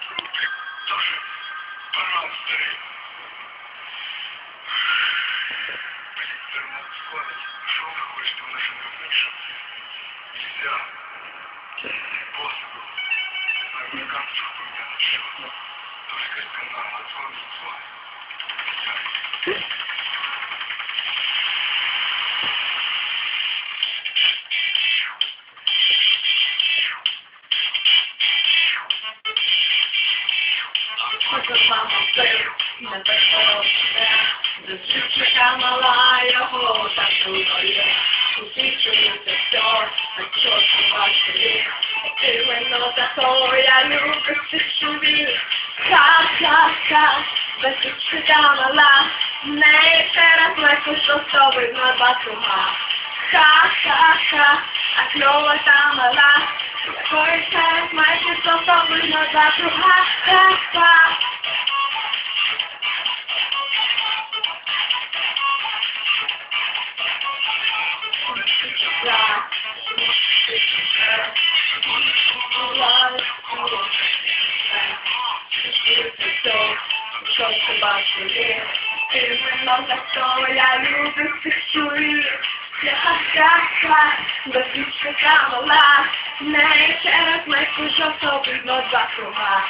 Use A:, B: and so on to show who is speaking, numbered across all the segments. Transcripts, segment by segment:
A: тоже простые. Блин, прям надо складывать. Что ты хочешь, ты в нашем крупнейшем? Нельзя. После был. Не знаю, мне кажется, что у меня начало. Только канал, отзвон, отзвон. Нельзя.
B: Дівчинка мала його так є. Усі чуються все, так що бачити. Ти мене за то, я люблю чоловік. Ха-ха-ха, без дівчинка мала. Не через легко, що з видно батуга. Ха-ха-ха, а кльова та мала. Якої через майже що видно батуга. Ха-ха. Yeah. Що ти бачиш? Ти мене за що я люблю цих чоловік. Ха-ха-ха, без дівчинка мала, не через майку, що собі два круга.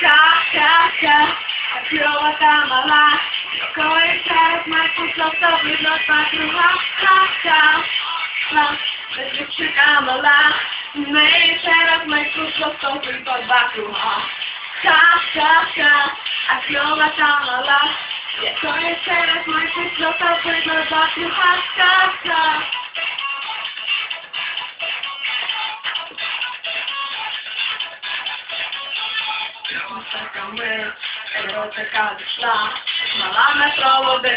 B: Ха-ха-ха, а кльова та мала, якої через майку, що собі два круга. Ха-ха. Без дівчинка мала, не через майку, що собі два круга. Ха-ха-ха, а кльова та мала, якої через майку, що собі два круга. Ха-ха. Мостаками еротика дійшла, мала метро води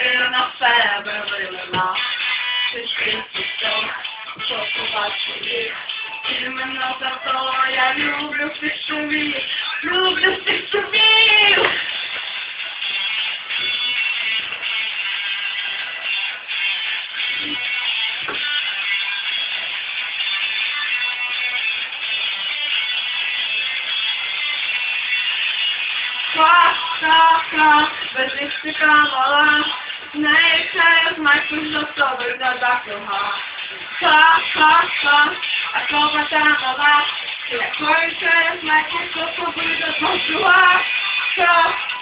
B: побачили. Мене за то, я люблю всіх чоловік, люблю всіх чоловік. Ха-ха-ха, без листика мала, не через майку до соби до закруга. Ха-ха-ха, а слова та мала, якою через майку до соби до закруга. Ха-ха.